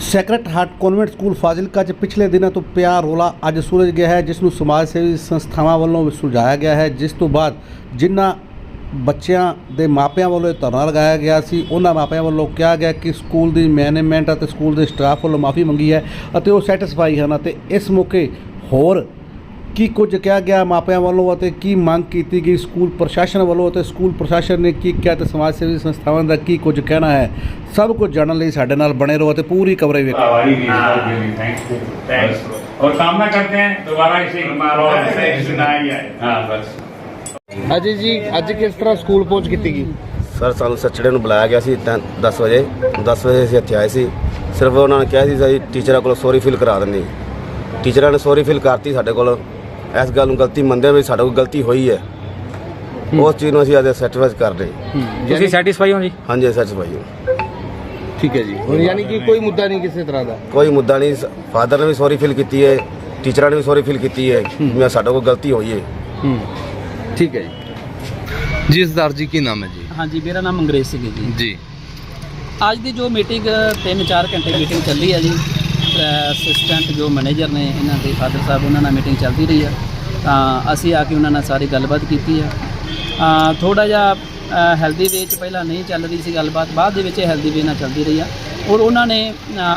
Sacred Heart Convent School Fazilka 'ਚ ਪਿਛਲੇ ਦਿਨਾਂ ਤੋਂ ਪਿਆ ਰੋਲਾ ਅੱਜ ਸੂਰਜ ਗਿਆ ਹੈ, ਜਿਸ ਨੂੰ ਸਮਾਜ ਸੇਵੀ ਸੰਸਥਾਵਾਂ ਵੱਲੋਂ ਸੁਲਝਾਇਆ ਗਿਆ ਹੈ, ਜਿਸ ਤੋਂ ਬਾਅਦ ਜਿਨ੍ਹਾਂ ਬੱਚਿਆਂ ਦੇ ਮਾਪਿਆਂ ਵੱਲੋਂ ਇਹ ਧਰਨਾ ਲਗਾਇਆ ਗਿਆ ਸੀ, ਉਹਨਾਂ ਮਾਪਿਆਂ ਵੱਲੋਂ ਕਿਹਾ ਗਿਆ ਕਿ ਸਕੂਲ ਦੀ ਮੈਨੇਜਮੈਂਟ ਅਤੇ ਸਕੂਲ ਦੇ ਸਟਾਫ ਵੱਲੋਂ ਮਾਫੀ ਮੰਗੀ ਹੈ ਅਤੇ ਉਹ ਸੈਟੀਸਫਾਈ ਹਨ ਅਤੇ ਇਸ ਮੌਕੇ ਹੋਰ ਕੀ ਕੁਝ ਕਿਹਾ ਗਿਆ ਮਾਪਿਆਂ ਵੱਲੋਂ ਅਤੇ ਕੀ ਮੰਗ ਕੀਤੀ ਗਈ ਸਕੂਲ ਪ੍ਰਸ਼ਾਸਨ ਵੱਲੋਂ ਅਤੇ ਸਕੂਲ ਪ੍ਰਸ਼ਾਸਨ ਨੇ ਕੀ ਕਿਹਾ ਤੇ ਸਮਾਜ ਸੇਵੀ ਸੰਸਥਾਵਾਂ ਦਾ ਕੀ ਕੁਝ ਕਹਿਣਾ ਹੈ ਸਭ ਕੁਝ ਜਾਣਨ ਲਈ ਸਾਡੇ ਨਾਲ ਬਣੇ ਰਹੋ ਅਤੇ ਪੂਰੀ ਕਵਰੇਜ ਵੇਖੋ हमारी भी थैंक्स थैंक्स और कामना करते हैं दोबारा इसे ऐसे ना ही आए हाँ बस ਅਜੇ ਜੀ ਅੱਜ ਕਿਸ ਤਰ੍ਹਾਂ ਸਕੂਲ ਪਹੁੰਚ ਕੀਤੀ ਗਈ ਸਰ ਸਾਨੂੰ ਸੈਚਰਡੇ ਨੂੰ ਬੁਲਾਇਆ ਗਿਆ ਸੀ 10 ਵਜੇ 10 ਵਜੇ ਅਸੀਂ ਇੱਥੇ ਆਏ ਸੀ ਸਿਰਫ ਉਹਨਾਂ ਨੇ ਕਿਹਾ ਸੀ ਅਸੀਂ ਟੀਚਰਾਂ ਕੋਲ ਸੌਰੀ ਫੀਲ ਕਰਾ ਦਿੰਦੇ ਟੀਚਰਾਂ ਨੇ ਸੌਰੀ ਫੀਲ ਕਰਤੀ ਸਾਡੇ ਕੋਲ ਇਸ ਗੱਲ ਨੂੰ ਗਲਤੀ ਮੰਨਦੇ ਵੀ ਸਾਡੇ ਕੋਲ ਗਲਤੀ ਹੋਈ ਹੈ। ਉਸ ਚੀਜ਼ ਨੂੰ ਅਸੀਂ ਅੱਜ ਸੈਟੀਸਫਾਈ ਕਰ ਰਹੇ ਤੁਸੀਂ ਸੈਟੀਸਫਾਈ ਹੋ ਜੀ? ਹਾਂਜੀ ਸੈਟੀਸਫਾਈ ਹਾਂ। ਠੀਕ ਹੈ ਜੀ। ਹੁਣ ਯਾਨੀ ਕਿ ਕੋਈ ਮੁੱਦਾ ਨਹੀਂ ਕਿਸੇ ਤਰ੍ਹਾਂ ਦਾ? ਕੋਈ ਮੁੱਦਾ ਨਹੀਂ। ਫਾਦਰ ਨੇ ਵੀ ਸੌਰੀ ਫੀਲ ਕੀਤੀ ਹੈ ਟੀਚਰਾਂ ਨੇ ਵੀ ਸੌਰੀ ਫੀਲ ਕੀਤੀ ਹੈ ਮੈਂ ਸਾਡੇ ਕੋਲ ਗਲਤੀ ਹੋਈ ਹੈ। ਹੂੰ। ਠੀਕ ਹੈ ਜੀ। ਜੀ ਸਰਦਾਰ ਜੀ ਕੀ ਨਾਮ ਹੈ ਜੀ? ਹਾਂਜੀ ਮੇਰਾ ਨਾਮ ਅੰਗਰੇਜ਼ ਸਿੰਘ ਹੈ ਜੀ। ਜੀ। ਅੱਜ ਦੀ ਜੋ ਮੀਟਿੰਗ 3-4 ਘੰਟੇ ਮੀਟਿੰਗ ਚੱਲੀ ਹੈ ਜੀ। ਅਸਿਸਟੈਂਟ ਜੋ ਮੈਨੇਜਰ ਨੇ ਇਹਨਾਂ ਦੇ ਫਾਦਰ ਸਾਹਿਬ, ਉਹਨਾਂ ਨਾਲ ਮੀਟਿੰਗ ਚੱਲਦੀ ਰਹੀ ਆ। ਤਾਂ ਅਸੀਂ ਆ ਕੇ ਉਹਨਾਂ ਨਾਲ ਸਾਰੀ ਗੱਲਬਾਤ ਕੀਤੀ ਆ। ਥੋੜਾ ਜਿਹਾ ਹੈਲਦੀ ਵੇ ਚ ਪਹਿਲਾਂ ਨਹੀਂ ਚੱਲ ਰਹੀ ਸੀ ਗੱਲਬਾਤ, ਬਾਅਦ ਦੇ ਵਿੱਚ ਹੈਲਦੀ ਵੇ ਨਾਲ ਚੱਲਦੀ ਰਹੀ ਆ। ਔਰ ਉਹਨਾਂ ਨੇ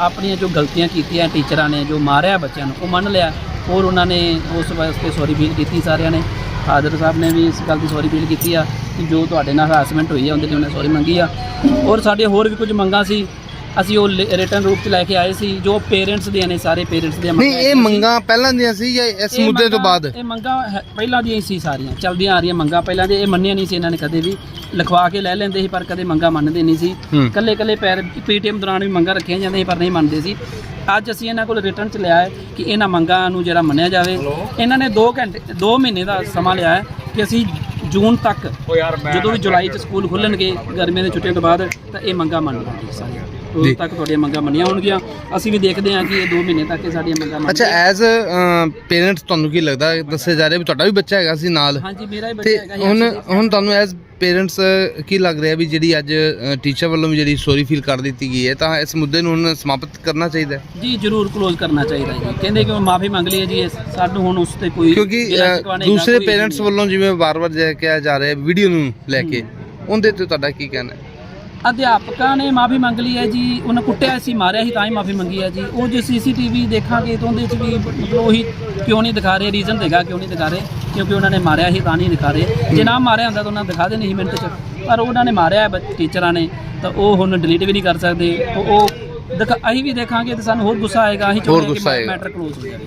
ਆਪਣੀਆਂ ਜੋ ਗਲਤੀਆਂ ਕੀਤੀਆਂ ਟੀਚਰਾਂ ਨੇ, ਜੋ ਮਾਰਿਆ ਬੱਚਿਆਂ ਨੂੰ, ਉਹ ਮੰਨ ਲਿਆ। ਔਰ ਉਹਨਾਂ ਨੇ ਉਸ ਵਾਸਤੇ ਸੌਰੀ ਫੀਲ ਕੀਤੀ ਸਾਰਿਆਂ ਨੇ। ਫਾਦਰ ਸਾਹਿਬ ਨੇ ਵੀ ਇਸ ਗੱਲ ਦੀ ਸੌਰੀ ਫੀਲ ਕੀਤੀ ਆ ਕਿ ਜੋ ਤੁਹਾਡੇ ਨਾਲ ਹਰਾਸਮੈਂਟ ਹੋਈ ਆ, ਉਹਦੇ ਲਈ ਉਹਨੇ ਸੌਰੀ ਮੰਗੀ ਆ। ਔਰ ਸਾਡੇ ਹੋਰ ਵੀ ਕੁਝ ਮੰਗਾਂ ਸੀ। ਅਸੀਂ ਉਹ ਰਿਟਰਨ ਰੂਪ ਚ ਲੈ ਕੇ ਆਏ ਸੀ ਜੋ ਪੇਰੈਂਟਸ ਦੀਆਂ ਨੇ ਸਾਰੇ ਪੇਰੈਂਟਸ ਦੀਆਂ ਨਹੀਂ ਇਹ। ਮੰਗਾਂ ਪਹਿਲਾਂ ਦੀਆਂ ਸੀ ਜਾਂ ਇਸ ਮੁੱਦੇ ਤੋਂ ਬਾਅਦ? ਇਹ ਮੰਗਾਂ ਹੈ- ਪਹਿਲਾਂ ਦੀਆਂ ਹੀ ਸੀ ਸਾਰੀਆਂ ਚਲਦੀਆਂ ਆ ਰਹੀਆਂ ਮੰਗਾਂ ਪਹਿਲਾਂ ਦੇ ਇਹ ਮੰਨੀਆਂ ਨਹੀਂ ਸੀ ਇਹਨਾਂ ਨੇ ਕਦੇ ਵੀ ਲਿਖਵਾ ਕੇ ਲੈ ਲੈਂਦੇ ਸੀ ਪਰ ਕਦੇ ਮੰਗਾਂ ਮੰਨਦੇ ਨਹੀਂ ਸੀ। ਹੂੰ। ਕੱਲੇ ਕੱਲੇ ਪੈਰ ਪੀਟੀਐਮ ਦੌਰਾਨ ਵੀ ਮੰਗਾਂ ਰੱਖੀਆਂ ਜਾਂਦੀਆਂ ਸੀ ਪਰ ਨਹੀਂ ਮੰਨਦੇ ਸੀ। ਅੱਜ ਅਸੀਂ ਇਹਨਾਂ ਕੋਲ ਰਿਟਰਨ ਚ ਲਿਆ ਹੈ ਕਿ ਇਹਨਾਂ ਮੰਗਾਂ ਨੂੰ ਜਿਹੜਾ ਮੰਨਿਆ ਜਾਵੇ। ਇਹਨਾਂ ਨੇ 2 ਘੰਟੇ 2 ਮਹੀਨੇ ਦਾ ਸਮਾਂ ਲਿਆ ਹੈ ਕਿ ਅਸੀਂ ਜੂਨ ਤੱਕ ਜਦੋਂ ਵੀ ਜੁਲਾਈ ਚ ਸਕੂਲ ਖੁੱਲਣਗੇ ਗਰਮੀਆਂ ਦੀਆਂ ਛੁੱਟੀਆਂ ਤੋਂ ਬਾਅਦ ਤਾਂ ਇਹ ਮੰਗਾਂ ਮੰਨ ਲਾਂਗੇ ਸਾਰੀਆਂ ਉਦੋਂ ਜੀ। ਤੱਕ ਤੁਹਾਡੀਆਂ ਮੰਗਾਂ ਮੰਨੀਆਂ ਹੋਣਗੀਆਂ ਅਸੀਂ ਵੀ ਦੇਖਦੇ ਹਾਂ ਕਿ ਇਹ 2 ਮਹੀਨੇ ਤੱਕ ਇਹ ਸਾਡੀਆਂ ਮੰਗਾਂ ਅੱਛਾ ਮੰਨਣਗੇ ਐਜ਼ ਪੇਰੈਂਟਸ ਤੁਹਾਨੂੰ ਕੀ ਲੱਗਦਾ ਦੱਸਿਆ ਜਾ ਰਿਹਾ ਵੀ ਤੁਹਾਡਾ ਵੀ ਬੱਚਾ ਹੈਗਾ ਸੀ ਨਾਲ ਹਾਂਜੀ ਮੇਰਾ ਹੀ ਤੇ ਬੱਚਾ ਹੈਗਾ ਜੀ, ਹੁਣ ਹਰਸ਼ਦੀਪ। ਹੁਣ ਤੁਹਾਨੂੰ ਐਜ਼ ਪੇਰੈਂਟਸ ਕੀ ਲੱਗ ਰਿਹਾ ਵੀ ਜਿਹੜੀ ਅੱਜ ਟੀਚਰ ਵੱਲੋਂ ਵੀ ਜਿਹੜੀ ਸੌਰੀ ਫੀਲ ਕਰ ਦਿੱਤੀ ਗਈ ਹੈ ਤਾਂ ਇਸ ਮੁੱਦੇ ਨੂੰ ਹੁਣ ਸਮਾਪਤ ਕਰਨਾ ਚਾਹੀਦਾ ਹੈ ਜੀ ਜ਼ਰੂਰ ਕਲੋਜ਼ ਕਰਨਾ ਚਾਹੀਦਾ ਹੈ ਜੀ ਕਹਿੰਦੇ ਕਿ ਮਾਫੀ ਮੰਗ ਲਈ ਹੈ ਜੀ ਇਸ- ਸਾਨੂੰ ਹੁਣ ਉਸ ਤੇ ਕੋਈ ਕਿਉਂਕਿ ਗਿਲਾ ਅ, ਸ਼ਿਕਵਾ ਨਹੀਂ ਗਾ, ਦੂਸਰੇ ਪੇਰੈਂਟਸ। ਵੱਲੋਂ ਜਿਵੇਂ ਵਾਰ-ਵਾਰ ਜਿਹਾ ਕਿਹਾ ਜਾ ਰਿਹਾ ਵੀਡੀਓ ਨੂੰ ਲੈ ਕੇ ਉਹਦੇ ਤੇ ਤੁਹਾਡਾ ਕੀ ਕਹਿਣਾ ਹੈ ਅਧਿਆਪਕਾਂ ਨੇ ਮਾਫੀ ਮੰਗ ਲਈ ਹੈ ਜੀ ਉਹਨਾਂ ਕੁੱਟਿਆ ਸੀ ਮਾਰਿਆ ਸੀ ਤਾਂ ਹੀ ਮਾਫੀ ਮੰਗੀ ਹੈ ਜੀ। ਉਹ ਜੇ ਸੀਸੀਟੀਵੀ ਦੇਖਾਂਗੇ ਤਾਂ ਉਹਦੇ 'ਚ ਵੀ ਮਤਲਬ ਉਹੀ ਕਿਉਂ ਨਹੀਂ ਦਿਖਾ ਰਹੇ ਰੀਜ਼ਨ ਦੇਗਾ ਕਿਉਂ ਨਹੀਂ ਦਿਖਾ ਰਹੇ ਕਿਉਂਕਿ ਉਹਨਾਂ ਨੇ ਮਾਰਿਆ ਸੀ ਤਾਂ ਨਹੀਂ ਦਿਖਾ ਰਹੇ। ਜੇ ਨਾ ਮਾਰਿਆ ਹੁੰਦਾ ਤਾਂ ਉਹਨਾਂ ਦਿਖਾ ਦੇਣੀ ਸੀ ਮਿੰਟ 'ਚ ਪਰ ਉਹਨਾਂ ਨੇ ਮਾਰਿਆ ਹੈ ਟੀਚਰਾਂ ਨੇ ਤਾਂ ਉਹ ਹੁਣ ਡਿਲੀਟ ਵੀ ਨਹੀਂ ਕਰ ਸਕਦੇ। ਉਹ ਦਿਖਾ- ਅਸੀਂ ਵੀ ਦੇਖਾਂਗੇ ਤਾਂ ਸਾਨੂੰ ਹੋਰ ਗੁੱਸਾ ਆਏਗਾ ਅਸੀਂ ਚਾਹੁੰਦੇ ਕਿ। ਮੈਟਰ ਕਲੋਜ਼ ਹੋ ਜਾਵੇ।